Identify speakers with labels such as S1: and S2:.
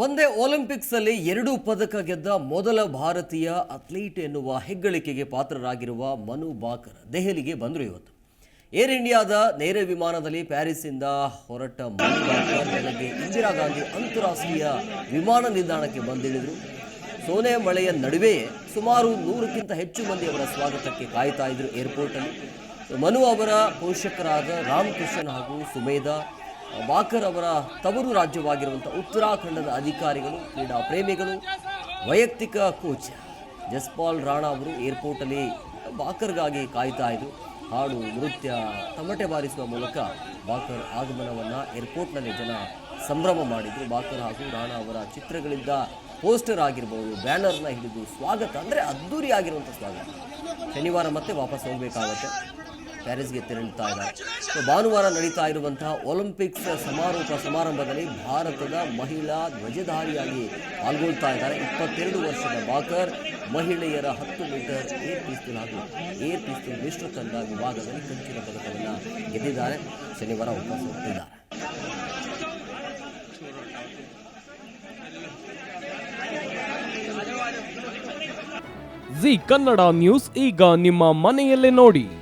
S1: ಒಂದೇ ಒಲಿಂಪಿಕ್ಸ್ ಅಲ್ಲಿ ಎರಡು ಪದಕ ಗೆದ್ದ ಮೊದಲ ಭಾರತೀಯ ಅಥ್ಲೀಟ್ ಎನ್ನುವ ಹೆಗ್ಗಳಿಕೆಗೆ ಪಾತ್ರರಾಗಿರುವ ಮನು ಬಾಕರ್ ದೆಹಲಿಗೆ ಬಂದರು ಇವತ್ತು. ಏರ್ ಇಂಡಿಯಾದ ನೇರ ವಿಮಾನದಲ್ಲಿ ಪ್ಯಾರಿಸ್ನಿಂದ ಹೊರಟ ಮನು ಬಾಕರ್ ಬೆಳಗ್ಗೆ ಇಂದಿರಾ ಗಾಂಧಿ ಅಂತಾರಾಷ್ಟ್ರೀಯ ವಿಮಾನ ನಿಲ್ದಾಣಕ್ಕೆ ಬಂದಿಳಿದರು. ಸೋನೆ ಮಳೆಯ ನಡುವೆಯೇ ಸುಮಾರು ನೂರಕ್ಕಿಂತ ಹೆಚ್ಚು ಮಂದಿ ಅವರ ಸ್ವಾಗತಕ್ಕೆ ಕಾಯ್ತಾ ಇದ್ರು ಏರ್ಪೋರ್ಟಲ್ಲಿ. ಮನು ಅವರ ಪೋಷಕರಾದ ರಾಮಕೃಷ್ಣನ್ ಹಾಗೂ ಸುಮೇಧಾ ಬಾಕರ್ ಅವರ ತವರು ರಾಜ್ಯವಾಗಿರುವಂಥ ಉತ್ತರಾಖಂಡದ ಅಧಿಕಾರಿಗಳು, ಕ್ರೀಡಾ ಪ್ರೇಮಿಗಳು, ವೈಯಕ್ತಿಕ ಕೋಚ್ ಜಸ್ಪಾಲ್ ರಾಣಾ ಅವರು ಏರ್ಪೋರ್ಟಲ್ಲಿ ಬಾಕರ್ಗಾಗಿ ಕಾಯ್ತಾ ಇದ್ದರು ಹಾಡು, ನೃತ್ಯ ತಮಟೆ ಬಾರಿಸುವ ಮೂಲಕ ಬಾಕರ್ ಆಗಮನವನ್ನು ಏರ್ಪೋರ್ಟ್ನಲ್ಲಿ ಜನ ಸಂಭ್ರಮ ಮಾಡಿದ್ರು. ಬಾಕರ್ ಹಾಗೂ ರಾಣಾ ಅವರ ಚಿತ್ರಗಳಿಂದ ಪೋಸ್ಟರ್ ಆಗಿರ್ಬೋದು, ಬ್ಯಾನರ್ನ ಹಿಡಿದು ಸ್ವಾಗತ, ಅಂದರೆ ಅದ್ದೂರಿ ಆಗಿರುವಂಥ ಸ್ವಾಗತ. ಶನಿವಾರ ಮತ್ತೆ ವಾಪಸ್ ಹೋಗಬೇಕಾಗತ್ತೆ. ಪ್ಯಾರಿಸ್ಗೆ ತೆರಳುತ್ತಾ ಇದ್ದಾರೆ. ಸೊ, ಭಾನುವಾರ ನಡೀತಾ ಇರುವಂತಹ ಒಲಿಂಪಿಕ್ಸ್ ಸಮಾರೋಪ ಸಮಾರಂಭದಲ್ಲಿ ಭಾರತದ ಮಹಿಳಾ ಧ್ವಜಧಾರಿಯಾಗಿ ಪಾಲ್ಗೊಳ್ತಾ ಇದ್ದಾರೆ. ಇಪ್ಪತ್ತೆರಡು ವರ್ಷದ ಬಾಕರ್, ಮಹಿಳೆಯರ ಹತ್ತು ಮೀಟರ್ ಏರ್ ಪಿಸ್ತೂಲ್ ಹಾಗೂ ಏರ್ ಪಿಸ್ತೂಲ್ ಮಿಶ್ರ ತಂಡ ವಿಭಾಗದಲ್ಲಿ ಕಂಚಿನ ಪದಕವನ್ನು ಗೆದ್ದಿದ್ದಾರೆ. ಶನಿವಾರ ವಾಪಸ್
S2: ಜಿ ಕನ್ನಡ ನ್ಯೂಸ್ ಈಗ ನಿಮ್ಮ ಮನೆಯಲ್ಲೇ ನೋಡಿ.